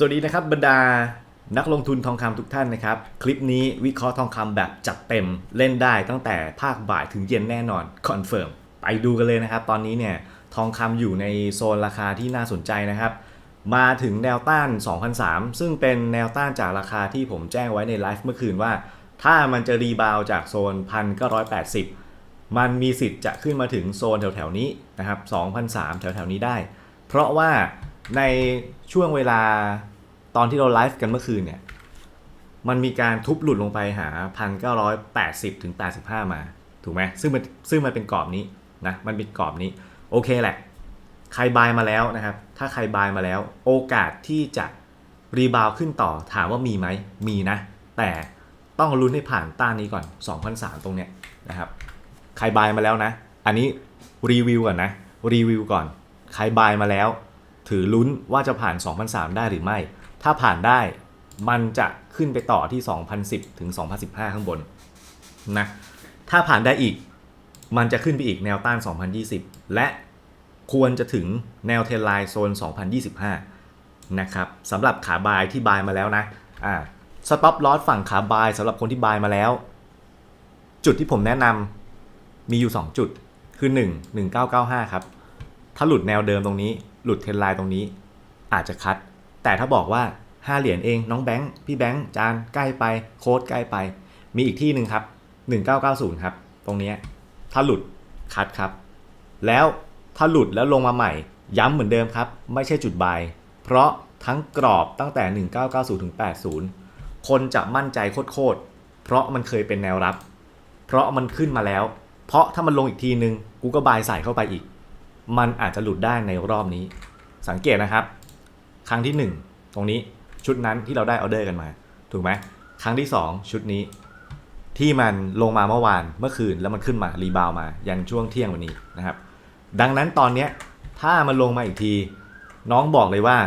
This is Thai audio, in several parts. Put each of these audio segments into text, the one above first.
สวัสดีนะครับบรรดานักลงทุนทองคำทุกท่านนะครับ คลิปนี้วิเคราะห์ทองคำแบบจัดเต็มเล่นได้ตั้งแต่ภาคบ่ายถึงเย็นแน่นอนคอนเฟิร์มไปดูกันเลยนะครับ ตอนนี้เนี่ยทองคำอยู่ในโซนราคาที่น่าสนใจนะครับ มาถึงแนวต้าน 2003 ซึ่งเป็นแนวต้านจากราคาที่ผมแจ้งไว้ในไลฟ์เมื่อคืนว่า ถ้ามันจะรีบาวจากโซน 1,980 มันมีสิทธิ์จะขึ้นมาถึงโซนแถวๆนี้นะครับ2,003 แถวๆนี้ได้ เพราะว่า ในช่วงเวลาตอนที่เราไลฟ์กันเมื่อคืนเนี่ย มันมีการทุบหลุดลงไปหา 1,980 ถึง 85 มา ถูกไหมซึ่งมันซึ่งมันเป็นกรอบนี้นะ มันเป็นกรอบนี้ โอเคแหละ ใครบายมาแล้วนะครับ ถ้าใครบายมาแล้ว โอกาสที่จะรีบาวขึ้นต่อถามว่ามีไหม มีนะ แต่ต้องลุ้นให้ผ่านต้านนี้ก่อน 2,003 ตรงเนี้ยนะครับ ใครบายมาแล้วนะ อันนี้รีวิวก่อนนะ รีวิวก่อน ใครบายมาแล้ว ถือลุ้นว่าจะผ่าน 2,003 ได้หรือไม่ ถ้าผ่านได้มันจะขึ้นไปต่อที่ 2,010 ถึง 2,015 ข้างบนนะถ้าผ่านได้อีกมันจะขึ้นไปอีกแนวต้าน 2020 และควรจะถึงแนวเทรนไลน์โซน 2025 นะครับสำหรับขาบายที่บายมาแล้วนะอ่าสต็อปลอสฝั่งขาบายสำหรับคนที่บายมาแล้ว จุดที่ผมแนะนำมีอยู่ 2 จุดคือ 1 1995 ครับ ถ้าหลุดแนวเดิมตรงนี้ หลุดเทรนไลน์ตรงนี้ อาจจะคัด แต่ถ้าบอกว่า 5 เหรียญเองน้องแบงค์พี่แบงค์จานใกล้ไปโค้ดใกล้ไป มีอีกที่หนึ่งครับ 1990 ครับ ตรงนี้ถ้าหลุดคัดครับ แล้วถ้าหลุดแล้วลงมาใหม่ ย้ำเหมือนเดิมครับ ไม่ใช่จุดบาย เพราะทั้งกรอบตั้งแต่ 1990 ถึง 80 คนจะมั่นใจโคตรๆเพราะมันเคยเป็นแนวรับ เพราะมันขึ้นมาแล้ว เพราะถ้ามันลงอีกทีนึง กูก็บายใส่เข้าไปอีก มันอาจจะหลุดได้ในรอบนี้ สังเกตนะครับ ครั้งที่ 1 ตรงนี้ชุดนั้นที่เราได้ออเดอร์กันมา ถูกไหมครั้งที่ 2 ชุดนี้ ที่มันลงมาเมื่อวานเมื่อคืนแล้วมันขึ้นมารีบาวมายันช่วงเที่ยงวันนี้นะครับ ดังนั้นตอนเนี้ยถ้ามันลงมาอีกที น้องบอกเลยว่า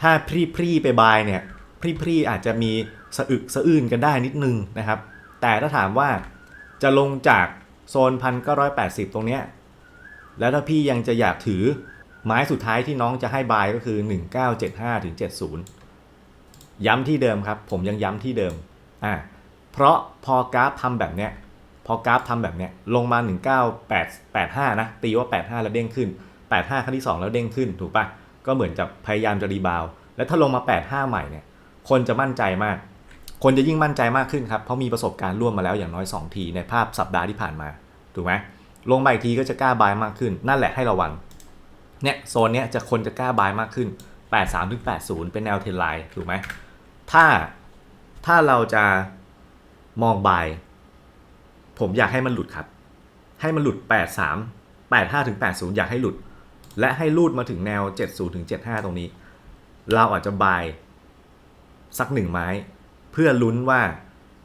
ถ้าพรีพรีไปบายเนี่ยพรีพรีอาจจะมีสะอึกสะอื้นกันได้นิดนึงนะครับ แต่ถ้าถามว่าจะลงจากโซนพันเก้าร้อยแปดสิบตรงเนี้ย แล้วถ้าพี่ยังจะอยากถือไม้สุดท้ายที่น้องจะให้บายก็คือ 1975ถึง70 ย้ำที่เดิมครับ ผมยังย้ำที่เดิมอ่าเพราะพอกราฟทำแบบเนี้ยพอกราฟทำแบบเนี้ยลงมา 19885 นะ ตีว่า 85 แล้วเด้งขึ้น 85 ครั้งที่ 2 แล้วเด้งขึ้นถูกปะก็เหมือนจะพยายามจะรีบาวแล้วถ้าลงมา 85 ใหม่เนี่ยคนจะมั่นใจมาก คนจะยิ่งมั่นใจมากขึ้นครับ เพราะมีประสบการณ์ร่วมมาแล้วอย่างน้อย 2 ทีในภาพสัปดาห์ที่ผ่านมา ถูกไหม ลงมาอีกทีก็จะกล้าบายมากขึ้น นั่นแหละให้ระวัง เนี่ยโซนเนี้ยจะคนจะกล้าบายมากขึ้น 83ถึง80 เป็นแนวเทรนไลน์ถูกไหม ถ้าถ้าเราจะมองบาย ผมอยากให้มันหลุดครับ ให้มันหลุด 83 85ถึง80 อยากให้หลุด และให้ลูดมาถึงแนว 70ถึง75 ตรงนี้ เราอาจจะบายสักหนึ่งไม้ เพื่อลุ้นว่า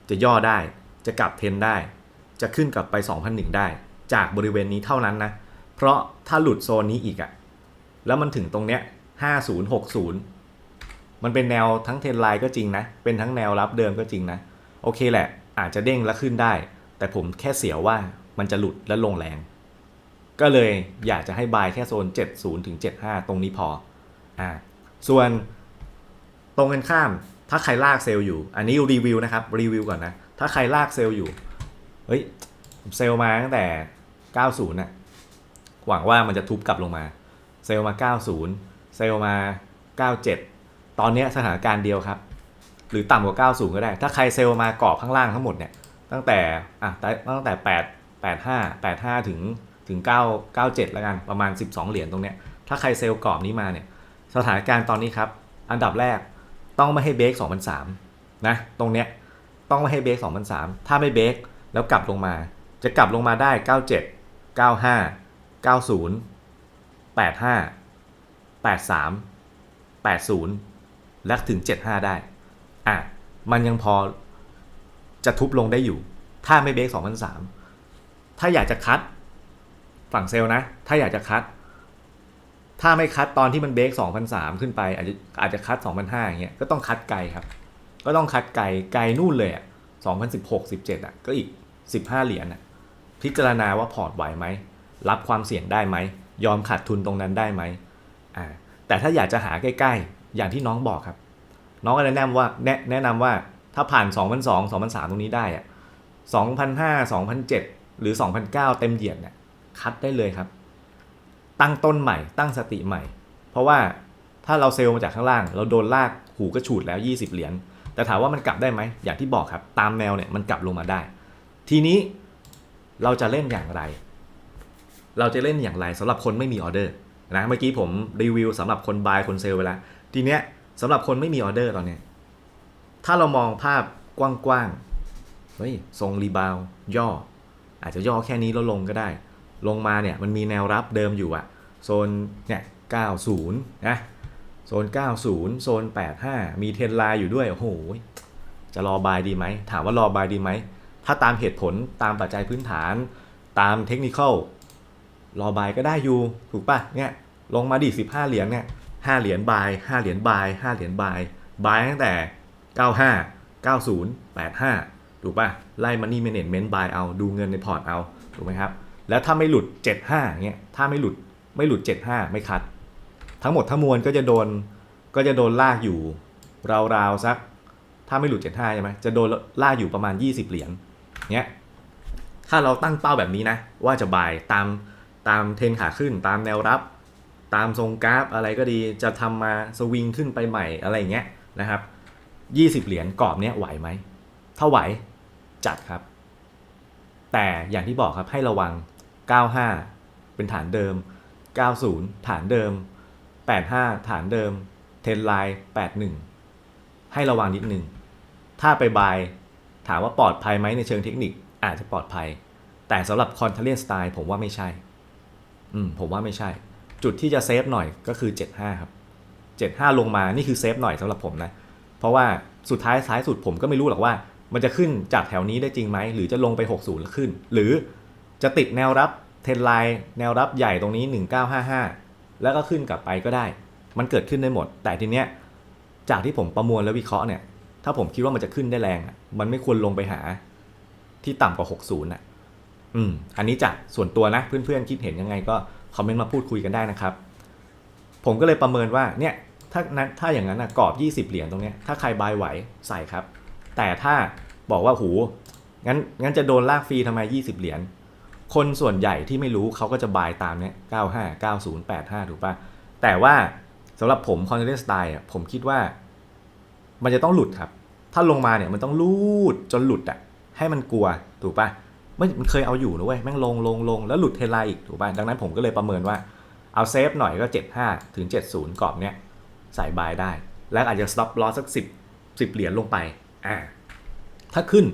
จะย่อได้ จะกลับเทรนได้ จะขึ้นกลับไป 2001 ได้ จากบริเวณนี้เท่านั้นนะ เพราะถ้าหลุดโซนนี้อีกอะแล้วมันถึงตรงเนี้ย50 60มันเป็นแนวทั้งเทรนไลน์ก็จริงนะ เป็นทั้งแนวรับเดิมก็จริงนะ โอเคแหละ อาจจะเด้งแล้วขึ้นได้ แต่ผมแค่เสียวว่ามันจะหลุดและลงแรง ก็เลยอยากจะให้บายแค่โซน 70ถึง75 ตรงนี้พออ่าส่วนตรงกันข้าม ถ้าใครลากเซลล์อยู่ อันนี้รีวิวนะครับ รีวิวก่อนนะ ถ้าใครลากเซลล์อยู่ เฮ้ย เซลล์มาตั้งแต่ 90น่ะหวังว่ามันจะทุบกลับลงมา เซลล์มา 90 เซลล์มา 97 ตอนนี้สถานการณ์เดียวครับ หรือต่ำกว่า 90 ก็ได้ ถ้าใครเซลล์มากรอบข้างล่างทั้งหมดเนี่ยตั้งแต่อะตั้งแต่ 8 85 85 ถึงถึง 9 97 แล้วกันประมาณ 12 เหรียญตรงเนี้ยถ้าใครเซลล์กรอบนี้มาเนี่ยสถานการณ์ตอนนี้ครับ อันดับแรกต้องไม่ให้เบรก2003นะตรงเนี้ยต้องไม่ให้เบรก2003ถ้าไม่เบรกแล้วกลับลงมา จะกลับลงมาได้ 97 95 90 85 83 80 และถึง 75 ได้ อะ มันยังพอจะทุบลงได้อยู่ ถ้าไม่เบรก2003 ถ้าอยากจะคัด ฝั่งเซลล์นะ ถ้าอยากจะคัด ถ้าไม่คัดตอนที่มันเบรก2003 ขึ้นไป อาจจะอาจจะคัด 2005 อย่างเงี้ย ก็ต้องคัดไกลครับ ก็ต้องคัดไกล ไกลนู่นเลยอะ2016 17 อะ ก็อีก 15 เหรียญอะ พิจารณาว่าพอร์ตไหวไหม รับความเสี่ยงได้ไหม ยอมขาดทุนตรงนั้นได้ไหมอ่าแต่ถ้าอยากจะหาใกล้ๆ อย่างที่น้องบอกครับ น้องก็แนะนำว่าแนะแนะนำว่าถ้าผ่าน2002 2003ตรงนี้ได้อะ2005 2007 หรือ 2009 เต็มเหยียดเนี่ยคัดได้เลยครับ ตั้งต้นใหม่ตั้งสติใหม่ เพราะว่าถ้าเราเซลล์มาจากข้างล่าง เราโดนลากหูกระฉูดแล้ว 20 เหรียญแต่ถามว่ามันกลับได้ไหมอย่างที่บอกครับ ตามแนวเนี่ยมันกลับลงมาได้ ทีนี้ เราจะเล่นอย่างไร เราจะเล่นอย่างไรสำหรับคนไม่มีออเดอร์นะเมื่อกี้ผมรีวิวสำหรับคนบายคนเซลล์ไปแล้วทีเนี้ยสำหรับคนไม่มีออเดอร์ตอนเนี้ยถ้าเรามองภาพกว้างๆเฮ้ยทรงรีบาวย่อ อาจจะย่อแค่นี้แล้วลงก็ได้ ลงมาเนี่ยมันมีแนวรับเดิมอยู่อะโซนเนี่ย90นะโซน 90 โซน 85 มีเทนไลน์อยู่ด้วย โอ้โห จะรอบายดีไหม ถามว่ารอบายดีไหม ถ้าตามเหตุผลตามปัจจัยพื้นฐาน ตามเทคนิคอลรอบายก็ได้อยู่ถูกปะเนี่ยลงมาดิ15เหรียญเนี่ย5เหรียญบาย5เหรียญบาย5เหรียญบายบายตั้งแต่95 90 85ถูกปะไล่มันนี่เมเนจเมนต์บายเอาดูเงินในพอร์ตเอาถูกไหมครับ แล้วถ้าไม่หลุด 75เงี้ยถ้าไม่หลุดไม่หลุด 75 ไม่คัด ทั้งหมดทั้งมวลก็จะโดนก็จะโดนลากอยู่ราวๆสัก ถ้าไม่หลุด 75ใช่ไหมจะโดนลากอยู่ประมาณ 20 เหรียญ เงี้ยถ้าเราตั้งเป้าแบบนี้นะ ว่าจะบายตามตามเทรนขาขึ้น ตามแนวรับ ตามทรงกราฟอะไรก็ดีจะทำมาสวิงขึ้นไปใหม่อะไรอย่างเงี้ยนะครับ 20 เหรียญกรอบเนี้ยไหวไหมถ้าไหวจัดครับ แต่อย่างที่บอกครับให้ระวัง 95 เป็นฐานเดิม 90 ฐานเดิม 85 ฐานเดิมเทนไลน์81 ให้ระวังนิดนึง ถ้าไปบาย ถามว่าปลอดภัยไหมในเชิงเทคนิคอาจจะปลอดภัย แต่สำหรับคอนเทเลียนสไตล์ผมว่าไม่ใช่ อืมผมว่าไม่ใช่ จุดที่จะเซฟหน่อยก็คือ 75 ครับ 75 ลงมานี่คือเซฟหน่อยสำหรับผมนะ เพราะว่าสุดท้ายท้ายสุดผมก็ไม่รู้หรอกว่า มันจะขึ้นจากแถวนี้ได้จริงไหม หรือจะลงไป 60 แล้วขึ้น หรือจะติดแนวรับเทนไลน์แนวรับใหญ่ตรงนี้ 1955 แล้วก็ขึ้นกลับไปก็ได้ มันเกิดขึ้นได้หมด แต่ทีเนี้ยจากที่ผมประมวลและวิเคราะห์เนี่ย ถ้าผมคิดว่ามันจะขึ้นได้แรง มันไม่ควรลงไปหาที่ต่ำกว่า 60น่ะ อืม อันนี้จากส่วนตัวนะ เพื่อนๆ คิดเห็นยังไงก็คอมเมนต์มาพูดคุยกันได้นะครับ ผมก็เลยประเมินว่าเนี่ยถ้านั้นถ้าอย่างนั้นนะกรอบ 20 เหรียญตรงเนี้ยถ้าใครบายไหวใส่ครับ แต่ถ้าบอกว่าหูงั้นงั้นจะโดนลากฟรีทำไม 20 เหรียญคนส่วนใหญ่ที่ไม่รู้เขาก็จะบายตามเนี้ย95 90 85 ถูกปะแต่ว่าสำหรับผมคอนเทนต์สไตล์อะผมคิดว่า มันจะต้องหลุดครับ ถ้าลงมาเนี่ยมันต้องลูดจนหลุดอะให้มันกลัวถูกปะไม่มันเคยเอาอยู่นะเว้ยแม่งลงลงลงแล้วหลุดเทไลอีกถูกปะดังนั้นผมก็เลยประเมินว่าเอาเซฟหน่อยก็ 75 ถึง 70 กรอบเนี้ยใส่บายได้ แล้วอาจจะ stop loss สัก 10 10 เหรียญลงไปอ่าถ้าขึ้น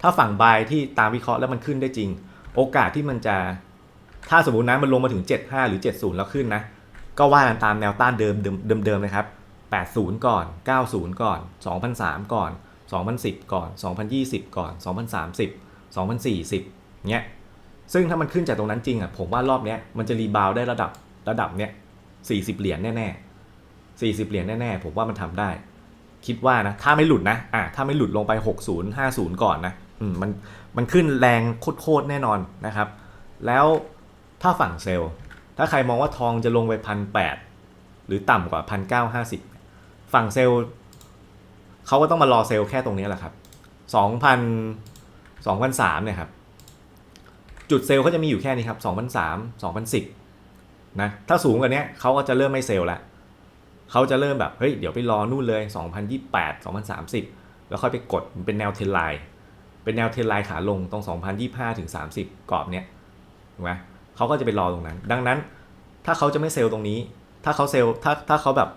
ถ้าฝั่งบายที่ตามวิเคราะห์แล้วมันขึ้นได้จริง โอกาสที่มันจะถ้าสมมตินะมันลงมาถึง 75 หรือ 70 แล้วขึ้นนะ ก็ว่ากันตามแนวต้านเดิมเดิมเดิมเดิมเลยครับ 80 ก่อน 90 ก่อน 2003 ก่อน 2010 ก่อน 2020 ก่อน 2030 2040เนี้ยซึ่งถ้ามันขึ้นจากตรงนั้นจริงอะผมว่ารอบเนี้ยมันจะรีบาวได้ระดับระดับเนี้ย40 เหรียญแน่ๆ40 เหรียญแน่ๆผมว่ามันทำได้ คิดว่านะถ้าไม่หลุดนะอะถ้าไม่หลุดลงไป 60 50 ก่อนนะอืมมันมันขึ้นแรงโคตรแน่นอนนะครับ แล้วถ้าฝั่งเซลล์ ถ้าใครมองว่าทองจะลงไปพันแหรือต่ำกว่าพันเก้าห้าสิบ ฝั่งเซลล์เขาก็ต้องมารอเซลล์แค่ตรงนี้แหละครับสองพันสองพันสามเนี่ยครับ จุดเซลล์เขาจะมีอยู่แค่นี้ครับสองพันสามสองพันสิบนะถ้าสูงกว่านี้เขาก็จะเริ่มไม่เซลล์ละเขาจะเริ่มแบบเฮ้ยเดี๋ยวไปรอนู่นเลย 2028 2030 แล้วค่อยไปกดเป็นแนวเทรนไลน์เป็นแนวเทรนไลน์ขาลงตรง 2025ถึง30 กรอบเนี้ยถูกไหมเขาก็จะไปรอตรงนั้น ดังนั้นถ้าเขาจะไม่เซลล์ตรงนี้ ถ้าเขาเซลล์ถ้าถ้าเขาแบบ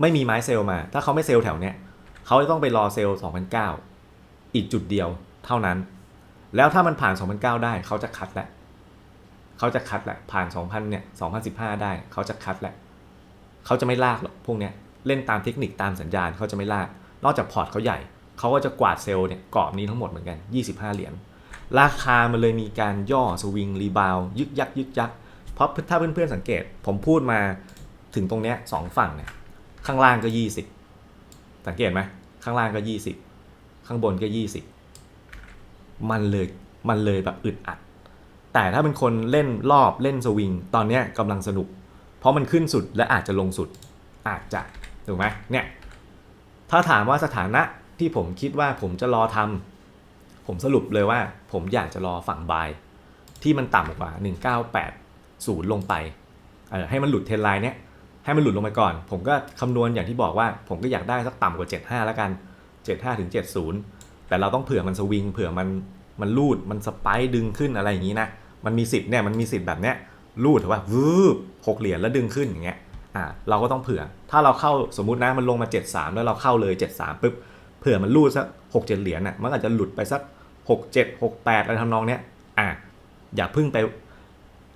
ไม่มีไม้เซลล์มา ถ้าเขาไม่เซลล์แถวเนี้ยเขาจะต้องไปรอเซลล์2009 อีกจุดเดียวเท่านั้น แล้วถ้ามันผ่าน2009ได้เขาจะคัดแหละเขาจะคัดแหละผ่าน2000เนี่ย2015 ได้เขาจะคัดแหละเขาจะไม่ลากหรอกพวกเนี้ยเล่นตามเทคนิคตามสัญญาณเขาจะไม่ลาก นอกจากพอร์ตเขาใหญ่เขาก็จะกวาดเซลล์เนี่ยกรอบนี้ทั้งหมดเหมือนกัน 25 เหรียญราคามันเลยมีการย่อสวิงรีบาวยึกยักยึกยักเพราะถ้าเพื่อนๆสังเกต ผมพูดมาถึงตรงเนี้ยสองฝั่งเนี่ย ข้างล่างก็ 20 สังเกตไหมข้างล่างก็ 20 ข้างบนก็ 20 มันเลยมันเลยแบบอึดอัด แต่ถ้าเป็นคนเล่นรอบเล่นสวิงตอนเนี้ยกำลังสนุก เพราะมันขึ้นสุดและอาจจะลงสุดอาจจะถูกไหมเนี่ยถ้าถามว่าสถานะที่ผมคิดว่าผมจะรอทำผมสรุปเลยว่า ผมอยากจะรอฝั่งบายที่มันต่ำกว่า 1980 ลงไปให้มันหลุดเทรนไลน์เนี้ย ให้มันหลุดลงไปก่อน ผมก็คำนวณอย่างที่บอกว่า ผมก็อยากได้สักต่ำกว่า 75 แล้วกัน 75ถึง70 แต่เราต้องเผื่อมันสวิง เผื่อมันมันลูดมันสไปดึงขึ้นอะไรอย่างนี้นะมันมีสิทธิ์เนี่ยมันมีสิทธิ์แบบเนี้ยลูดถือว่าวืบหกเหรียญแล้วดึงขึ้นอย่างเงี้ยอ่าเราก็ต้องเผื่อ ถ้าเราเข้าสมมุตินะมันลงมา 73 แล้วเราเข้าเลย 73ปุ๊บเผื่อมันลูดสักหกเจ็ดเหรียญน่ะมันอาจจะหลุดไปสัก 6 7 6 8อะไรทำนองเนี้ยอะอย่าพึ่งไป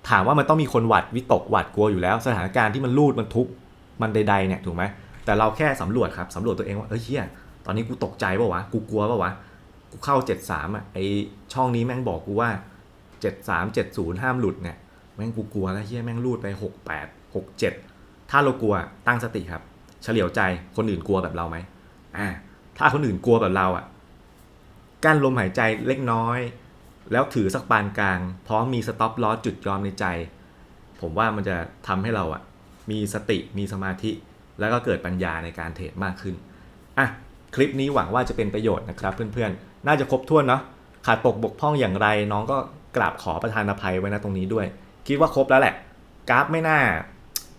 ถามว่ามันต้องมีคนหวัดวิตกหวัดกลัวอยู่แล้ว สถานการณ์ที่มันลูดมันทุบมันใดๆเนี่ยถูกไหมแต่เราแค่สำรวจครับสำรวจตัวเองว่าเอ้ยเฮียตอนนี้กูตกใจป่าวะกูกลัวป่าวะกูเข้า 73อะไอช่องนี้แม่งบอกกูว่า 73 70 ห้ามหลุดเนี่ยแม่งกูกลัวแล้วเฮียแม่งลูดไป 68 67 ถ้าเรากลัวตั้งสติครับ เฉลียวใจคนอื่นกลัวแบบเราไหมอ่าถ้าคนอื่นกลัวแบบเราอะกั้นลมหายใจเล็กน้อย แล้วถือสักปานกลาง พร้อมมีสต็อปลอสจุดยอมในใจ ผมว่ามันจะทำให้เราอะมีสติมีสมาธิ แล้วก็เกิดปัญญาในการเทรดมากขึ้นอะคลิปนี้หวังว่าจะเป็นประโยชน์นะครับเพื่อนๆ น่าจะครบถ้วนเนาะขาดตกบกพร่องอย่างไรน้องก็กราบขอประทานอภัยไว้นะตรงนี้ด้วย คิดว่าครบแล้วแหละ กราฟไม่น่า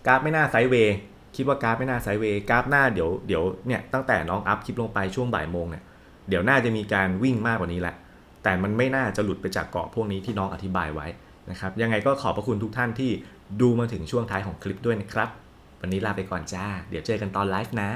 กราฟไม่น่าไซเวย์คิดว่ากราฟไม่น่าไซเวย์กราฟหน้าเดี๋ยวเดี๋ยวเนี่ยตั้งแต่น้องอัพคลิปลงไปช่วงบ่ายโมงเนี่ยเดี๋ยวน่าจะมีการวิ่งมากกว่านี้แหละ แต่มันไม่น่าจะหลุดไปจากเกาะพวกนี้ที่น้องอธิบายไว้นะครับยังไงก็ขอบพระคุณทุกท่านที่ดูมาถึงช่วงท้ายของคลิปด้วยนะครับ วันนี้ลาไปก่อนจ้า เดี๋ยวเจอกันตอนไลฟ์นะ